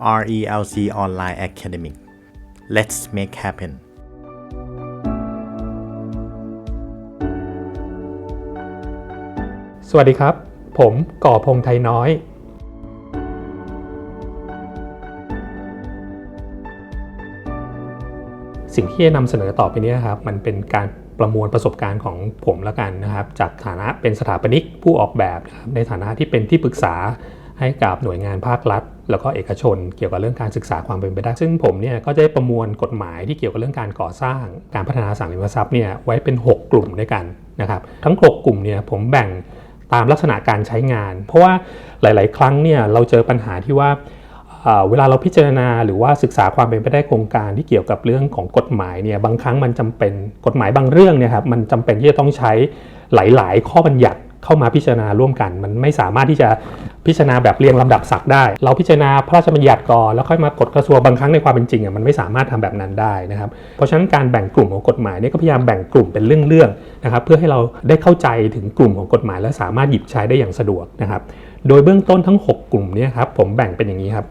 RELC Online Academic Let's make happen สวัสดีครับ ผมก่อพงไทยน้อย สิ่งที่จะนำเสนอต่อไปนี้ครับ มันเป็นการประมวลประสบการณ์ของผมแล้วกันนะครับ จากฐานะเป็นสถาปนิกผู้ออกแบบนะครับในฐานะที่เป็นที่ปรึกษา ให้กับหน่วยงานภาครัฐ แล้วก็เอกชน เกี่ยวกับเรื่องการศึกษาความเป็นไปได้ ซึ่งผมเนี่ยก็จะประมวลกฎหมายที่เกี่ยวกับเรื่องการก่อสร้างการพัฒนาสังหาริมทรัพย์เนี่ยไว้เป็น 6 กลุ่มด้วยกันนะครับทั้ง 6 กลุ่มเนี่ยผมแบ่งตามลักษณะการใช้งาน เพราะว่าหลาย ๆ ครั้งเนี่ยเราเจอปัญหาที่ว่าเอ่อเวลาเราพิจารณาหรือว่าศึกษาความเป็นไปได้โครงการที่เกี่ยวกับเรื่องของกฎหมายเนี่ยบางครั้งมันจำเป็นกฎหมายบางเรื่องเนี่ยครับมันจำเป็นที่จะต้องใช้หลาย ๆ ข้อบัญญัติ เข้ามาพิจารณาร่วมกัน มันไม่สามารถที่จะพิจารณาแบบเรียงลำดับศักได้ เราพิจารณาพระราชบัญญัติก่อนแล้วค่อยมากฎกระทรวงบางครั้งในความเป็นจริงอะมันไม่สามารถทำแบบนั้นได้นะครับเพราะฉะนั้นการแบ่งกลุ่มของกฎหมายเนี่ยก็พยายามแบ่งกลุ่มเป็นเรื่องๆนะครับเพื่อให้เราได้เข้าใจถึงกลุ่มของกฎหมาย และสามารถหยิบใช้ได้อย่างสะดวกนะครับโดยเบื้องต้นทั้ง 6 กลุ่มนี้ครับผมแบ่งเป็นอย่างนี้ครับ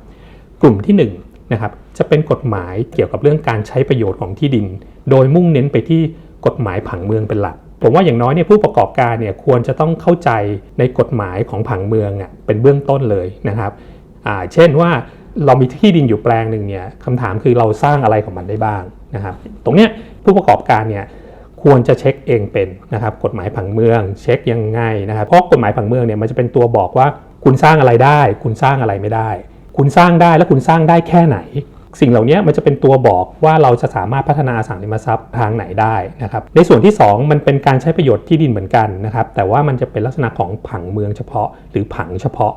กลุ่มที่1นะครับจะเป็นกฎหมายเกี่ยวกับเรื่องการใช้ประโยชน์ของที่ดิน โดยมุ่งเน้นไปที่กฎหมายผังเมืองเป็นหลัก ผมว่าอย่างน้อยเนี่ยผู้ประกอบการเนี่ยควรจะต้องเข้าใจในกฎหมายของผังเมืองอะเป็นเบื้องต้นเลยนะครับอ่าเช่นว่าเรามีที่ดินอยู่แปลงหนึ่งเนี่ยคำถามคือเราสร้างอะไรของมันได้บ้างนะครับ ตรงเนี้ยผู้ประกอบการเนี่ยควรจะเช็คเองเป็นนะครับกฎหมายผังเมืองเช็คยังไงนะครับเพราะกฎหมายผังเมืองเนี่ยมันจะเป็นตัวบอกว่าคุณสร้างอะไรได้ คุณสร้างอะไรไม่ได้ คุณสร้างได้และคุณสร้างได้แค่ไหน สิ่งเหล่านี้มันจะเป็นตัวบอกว่าเราจะสามารถพัฒนาอสังหาริมทรัพย์ทางไหนได้นะครับในส่วนที่ 2 มันเป็นการใช้ประโยชน์ที่ดินเหมือนกันนะครับแต่ว่ามันจะเป็นลักษณะของผังเมืองเฉพาะ หรือผังเฉพาะ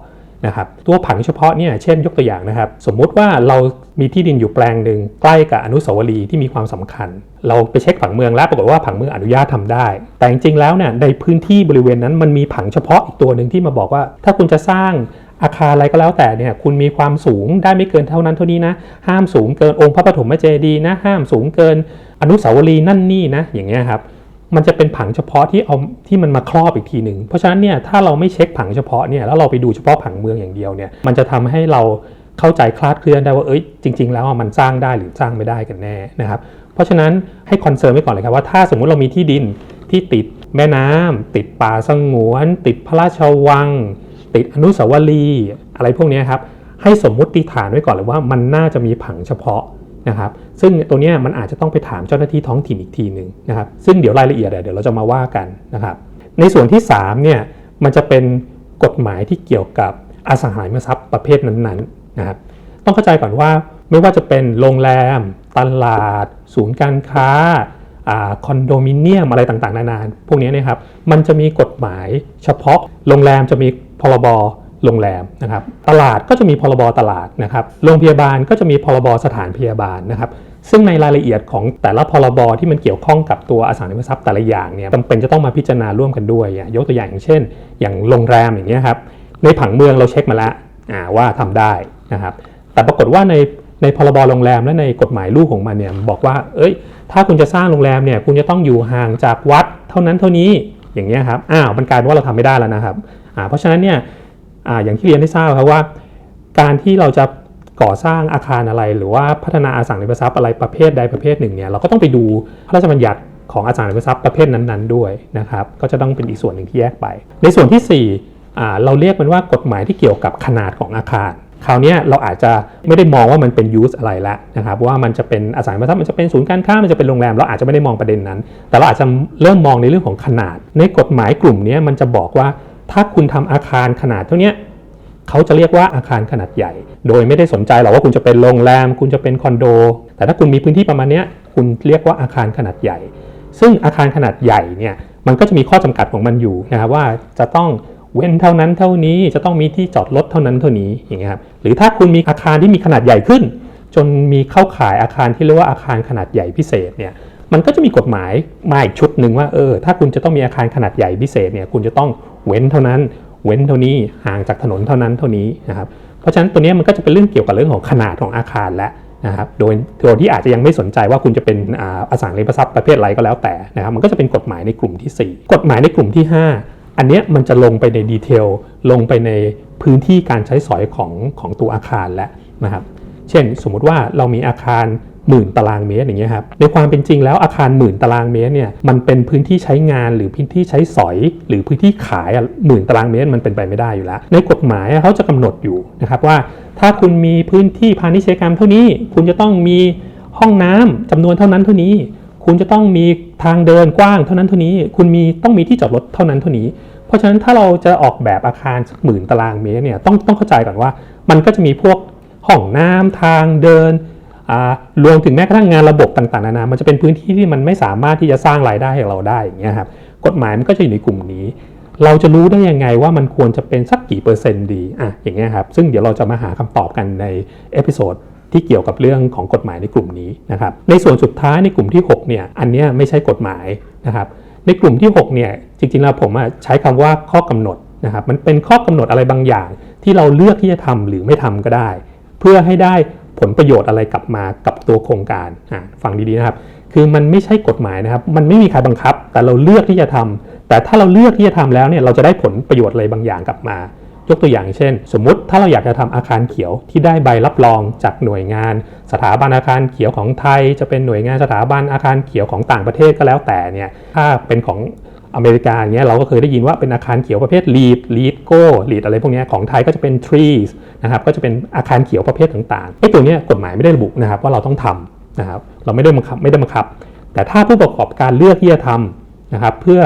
นะครับตัวผังเฉพาะเนี่ยเช่นยกตัวอย่างนะครับ สมมุติว่าเรามีที่ดินอยู่แปลงหนึ่งใกล้กับอนุสาวรีย์ที่มีความสำคัญ เราไปเช็คผังเมืองแล้วปรากฏว่าผังเมืองอนุญาตทำได้ แต่จริงๆแล้วเนี่ยในพื้นที่บริเวณนั้นมันมีผังเฉพาะอีกตัวหนึ่งที่มาบอกว่า ถ้าคุณจะสร้าง อาคารอะไรก็แล้วแต่เนี่ยคุณมีความสูงได้ไม่เกินเท่านั้นเท่านี้นะ ห้ามสูงเกินองค์พระปฐมเจดีย์นะ ห้ามสูงเกินอนุสาวรีย์นั่นนี่นะ อย่างเงี้ยครับมันจะเป็นผังเฉพาะที่เอาที่มันมาครอบอีกทีหนึ่งเพราะฉะนั้นเนี่ยถ้าเราไม่เช็คผังเฉพาะเนี่ยแล้วเราไปดูเฉพาะผังเมืองอย่างเดียวเนี่ยมันจะทำให้เราเข้าใจคลาดเคลื่อนได้ว่าเอ้ยจริง ๆ แล้วมันสร้างได้หรือสร้างไม่ได้กันแน่นะครับเพราะฉะนั้นให้คอนเซิร์นไว้ก่อนเลยครับว่าถ้าสมมุติเรามีที่ดินที่ติดแม่น้ำติดป่าสงวน ติดพระราชวัง ติดอนุสาวรีย์อะไรพวกนี้ครับให้สมมุติฐานไว้ก่อนเลยว่ามันน่าจะมีผังเฉพาะนะครับซึ่งตัวนี้มันอาจจะต้องไปถามเจ้าหน้าที่ท้องถิ่นอีกทีหนึ่งนะครับซึ่งเดี๋ยวรายละเอียดเดี๋ยวเราจะมาว่ากันนะครับในส่วนที่3เนี่ยมันจะเป็นกฎหมายที่เกี่ยวกับอสังหาริมทรัพย์ประเภทนั้นๆนะครับต้องเข้าใจก่อนว่าไม่ว่าจะเป็นโรงแรม ตลาด ศูนย์การค้า คอนโดมิเนียมอะไรต่างๆ นานาพวกนี้นะครับมันจะมีกฎหมายเฉพาะโรงแรมจะมีพรบโรงแรมนะครับตลาดก็จะมีพรบตลาดนะครับโรงพยาบาลก็จะมีพรบสถานพยาบาลนะครับซึ่งในรายละเอียดของแต่ละพรบที่มันเกี่ยวข้องกับตัวอสังหาริมทรัพย์แต่ละอย่างเนี่ยจำเป็นจะต้องมาพิจารณาร่วมกันด้วยอะยกตัวอย่างเช่น อย่างโรงแรมอย่างเงี้ยครับในผังเมืองเราเช็คมาแล้วอ่าว่าทำได้นะครับแต่ปรากฏว่าใน ในพรบโรงแรมและในกฎหมายลูกของมันเนี่ยบอกว่า เอ้ย ถ้าคุณจะสร้างโรงแรมเนี่ยคุณจะต้องอยู่ห่างจากวัดเท่านั้นเท่านี้อย่างเงี้ยครับอ้าวมันกลายเป็นว่าเราทำไม่ได้แล้วนะครับอ่าเพราะฉะนั้นเนี่ยอ่าอย่างที่เรียนให้ทราบครับว่า การที่เราจะก่อสร้างอาคารอะไร หรือว่าพัฒนาอาสังหาริมทรัพย์อะไรประเภทใดประเภทหนึ่งเนี่ยเราก็ต้องไปดูพระราชบัญญัติของอสังหาริมทรัพย์ประเภทนั้นๆด้วยนะครับก็จะต้องเป็นอีกส่วนหนึ่งที่แยกไป ในส่วนที่4อ่เราเรียกมันว่ากฎหมายที่เกี่ยวกับขนาดของอาคาร คราวนี้เราอาจจะไม่ได้มองว่ามันเป็น use อะไรละนะครับว่ามันจะเป็นอสังหาริมทรัพย์มันจะเป็นศูนย์การค้ามันจะเป็นโรงแรมเราอาจจะไม่ได้มองประเด็นนั้น แต่เราอาจจะเริ่มมองในเรื่องของขนาด ในกฎหมายกลุ่มนี้มันจะบอกว่าถ้าคุณทำอาคารขนาดเท่านี้เขาจะเรียกว่าอาคารขนาดใหญ่ โดยไม่ได้สนใจหรอกว่าคุณจะเป็นโรงแรม คุณจะเป็นคอนโด แต่ถ้าคุณมีพื้นที่ประมาณนี้คุณเรียกว่าอาคารขนาดใหญ่ ซึ่งอาคารขนาดใหญ่เนี่ยมันก็จะมีข้อจำกัดของมันอยู่นะครับว่าจะต้อง เว้นเท่านั้นเท่านี้จะต้องมีที่จอดรถเท่านั้นเท่านี้อย่างเงี้ยครับหรือถ้าคุณมีอาคารที่มีขนาดใหญ่ขึ้น จนมีเข้าขายอาคารที่เรียกว่าอาคารขนาดใหญ่พิเศษเนี่ยมันก็จะมีกฎหมายมาอีกชุดหนึ่งว่าเออถ้าคุณจะต้องมีอาคารขนาดใหญ่พิเศษเนี่ยคุณจะต้องเว้นเท่านั้น เว้นเท่านี้ห่างจากถนนเท่านั้นเท่านี้นะครับเพราะฉะนั้นตัวนี้มันก็จะเป็นเรื่องเกี่ยวกับเรื่องของขนาดของอาคารและนะครับโดยโดยที่อาจจะยังไม่สนใจว่าคุณจะเป็นออสังหาริมทรัพย์ประเภทอะไรก็แล้วแต่นะครับมันก็จะเป็นกฎหมายในกลุ่มที่ 4 กฎหมายในกลุ่มที่ 5 อันนี้มันจะลงไปในดีเทลลงไปในพื้นที่การใช้สอยของของตัวอาคารแล้วนะครับ เช่นสมมุติว่าเรามีอาคารหมื่นตารางเมตรอย่างเงี้ยครับในความเป็นจริงแล้วอาคารหมื่นตารางเมตรเนี่ยมันเป็นพื้นที่ใช้งานหรือพื้นที่ใช้สอย หรือพื้นที่ขายหมื่นตารางเมตรมันเป็นไปไม่ได้อยู่แล้ว ในกฎหมายเขาจะกำหนดอยู่นะครับว่า ถ้าคุณมีพื้นที่พาณิชยกรรมเท่านี้ คุณจะต้องมีห้องน้ำจำนวนเท่านั้นเท่านี้ คุณจะต้องมีทางเดินกว้างเท่านั้นเท่านี้ คุณมีต้องมีที่จอดรถเท่านั้นเท่านี้ เพราะฉะนั้นถ้าเราจะออกแบบอาคารสักหมื่นตารางเมตรเนี่ยต้องต้องเข้าใจก่อนว่า มันก็จะมีพวกห้องน้ำทางเดินรวมถึงแม้กระทั่งงานระบบต่างๆนานา มันจะเป็นพื้นที่ที่มันไม่สามารถที่จะสร้างรายได้ให้เราได้อย่างเงี้ยครับกฎหมายมันก็จะอยู่ในกลุ่มนี้ เราจะรู้ได้ยังไงว่ามันควรจะเป็นสักกี่เปอร์เซ็นต์ดีอะอย่างเงี้ยครับซึ่งเดี๋ยวเราจะมาหาคำตอบกันในเอพิโซด ที่เกี่ยวกับเรื่องของกฎหมายในกลุ่มนี้นะครับในส่วนสุดท้ายในกลุ่มที่6เนี่ยอันนี้ไม่ใช่กฎหมายนะครับในกลุ่มที่6เนี่ยจริงๆแล้วผมใช้คำว่าข้อกำหนดนะครับมันเป็นข้อกำหนดอะไรบางอย่าง ที่เราเลือกที่จะทำหรือไม่ทำก็ได้ เพื่อให้ได้ผลประโยชน์อะไรกลับมากับตัวโครงการฟังดีๆนะครับ คือมันไม่ใช่กฎหมายนะครับ มันไม่มีใครบังคับ แต่เราเลือกที่จะทำแต่ถ้าเราเลือกที่จะทำแล้วเนี่ยเราจะได้ผลประโยชน์อะไรบางอย่างกลับมา ยกตัวอย่างเช่น สมมุติถ้าเราอยากจะทำอาคารเขียวที่ได้ใบรับรองจากหน่วยงาน สถาบันอาคารเขียวของไทย จะเป็นหน่วยงานสถาบันอาคารเขียวของต่างประเทศก็แล้วแต่เนี่ยถ้าเป็นของอเมริกาเงี้ยเราก็เคยได้ยินว่าเป็นอาคารเขียวประเภท LEED LEED Go LEED อะไรพวกนี้ของไทยก็จะเป็น trees นะครับก็จะเป็นอาคารเขียวประเภทต่างๆไอ้ตัวเนี้ยกฎหมายไม่ได้ระบุนะครับว่าเราต้องทำนะครับเราไม่ได้บังคับไม่ได้บังคับ แต่ถ้าผู้ประกอบการเลือกที่จะทำนะครับเพื่อ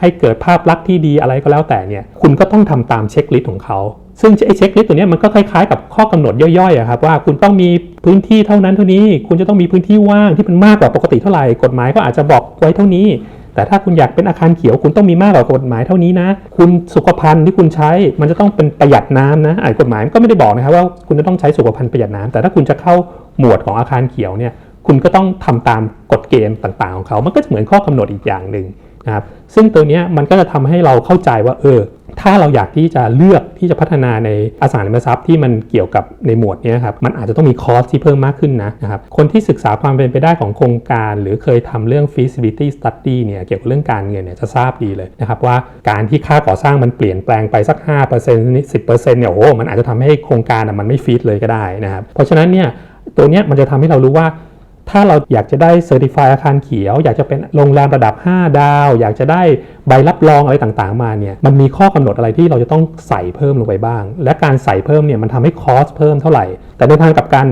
ให้เกิดภาพลักษณ์ที่ดีอะไรก็แล้วแต่เนี่ยคุณก็ต้องทำตามเช็คลิสต์ของเขาซึ่งไอ้เช็คลิสต์ตัวนี้มันก็คล้ายๆกับข้อกำหนดย่อยๆอะครับว่าคุณต้องมีพื้นที่เท่านั้นเท่านี้ คุณจะต้องมีพื้นที่ว่างที่มันมากกว่าปกติเท่าไหร่กฎหมายก็อาจจะบอกไว้เท่านี้ แต่ถ้าคุณอยากเป็นอาคารเขียว คุณต้องมีมากกว่ากฎหมายเท่านี้นะ คุณสุขภัณฑ์ที่คุณใช้มันจะต้องเป็นประหยัดน้ำนะไอ่ากฎหมายก็ไม่ได้บอกนะครับว่าคุณจะต้องใช้สุขภัณฑ์ประหยัดน้ำแต่ถ้าคุณจะเข้าหมวดของอาคารเขียวเนี่ยคุณก็ต้องทำตามกฎเกณฑ์ต่างๆของเขา มันก็เหมือนข้อกำหนดอีกอย่างหนึ่ง นะครับซึ่งตัวนี้มันก็จะทำให้เราเข้าใจว่าเออถ้าเราอยากที่จะเลือกที่จะพัฒนาในอสังหาริมทรัพย์ที่มันเกี่ยวกับในหมวดนี้ครับมันอาจจะต้องมีคอสที่เพิ่มมากขึ้นนะนะครับคนที่ศึกษาความเป็นไปได้ของโครงการ หรือเคยทำเรื่อง feasibility study เนี่ยเกี่ยวกับเรื่องการเงินเนี่ยจะทราบดีเลยนะครับว่าการที่ค่าก่อสร้างมันเปลี่ยนแปลงไปสัก 5% 10%เนี่ยโอ้โหมันอาจจะทำให้โครงการมันไม่ฟีดเลยก็ได้นะครับเพราะฉะนั้นเนี่ยตัวนี้มันจะทำให้เรารู้ว่า ถ้าเราอยากจะได้เซอร์ติฟายอาคารเขียว อยากจะเป็นโรงแรมระดับ 5 ดาว อยากจะได้ใบรับรองอะไรต่างๆมาเนี่ยมันมีข้อกำหนดอะไรที่เราจะต้องใส่เพิ่มลงไปบ้าง และการใส่เพิ่มเนี่ยมันทำให้คอสเพิ่มเท่าไหร่ แต่ในทางกลับกัน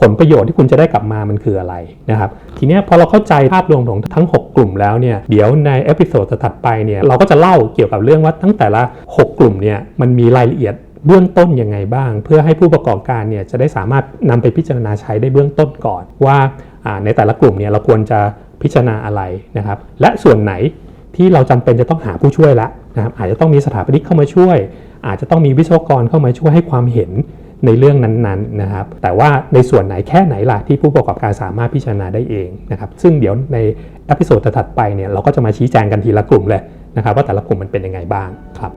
ผลประโยชน์ที่คุณจะได้กลับมามันคืออะไรนะครับทีนี้พอเราเข้าใจภาพรวมของทั้ง 6 กลุ่มแล้วเนี่ยเดี๋ยวในเอพิโซดถัดไปเนี่ยเราก็จะเล่าเกี่ยวกับเรื่องว่าทั้งแต่ละ 6 กลุ่มเนี่ยมันมีรายละเอียด เบื้องต้นยังไงบ้าง เพื่อให้ผู้ประกอบการเนี่ยจะได้สามารถนำไปพิจารณาใช้ได้เบื้องต้นก่อน ว่าในแต่ละกลุ่มเนี่ยเราควรจะพิจารณาอะไรนะครับ และส่วนไหนที่เราจำเป็นจะต้องหาผู้ช่วยละนะครับอาจจะต้องมีสถาปนิกเข้ามาช่วย อาจจะต้องมีวิศวกรเข้ามาช่วยให้ความเห็นในเรื่องนั้นๆนะครับ แต่ว่าในส่วนไหนแค่ไหนล่ะที่ผู้ประกอบการสามารถพิจารณาได้เองนะครับ ซึ่งเดี๋ยวในอพิโซดถัดไปเนี่ยเราก็จะมาชี้แจงกันทีละกลุ่มเลยนะครับ ว่าแต่ละกลุ่มมันเป็นยังไงบ้างครับ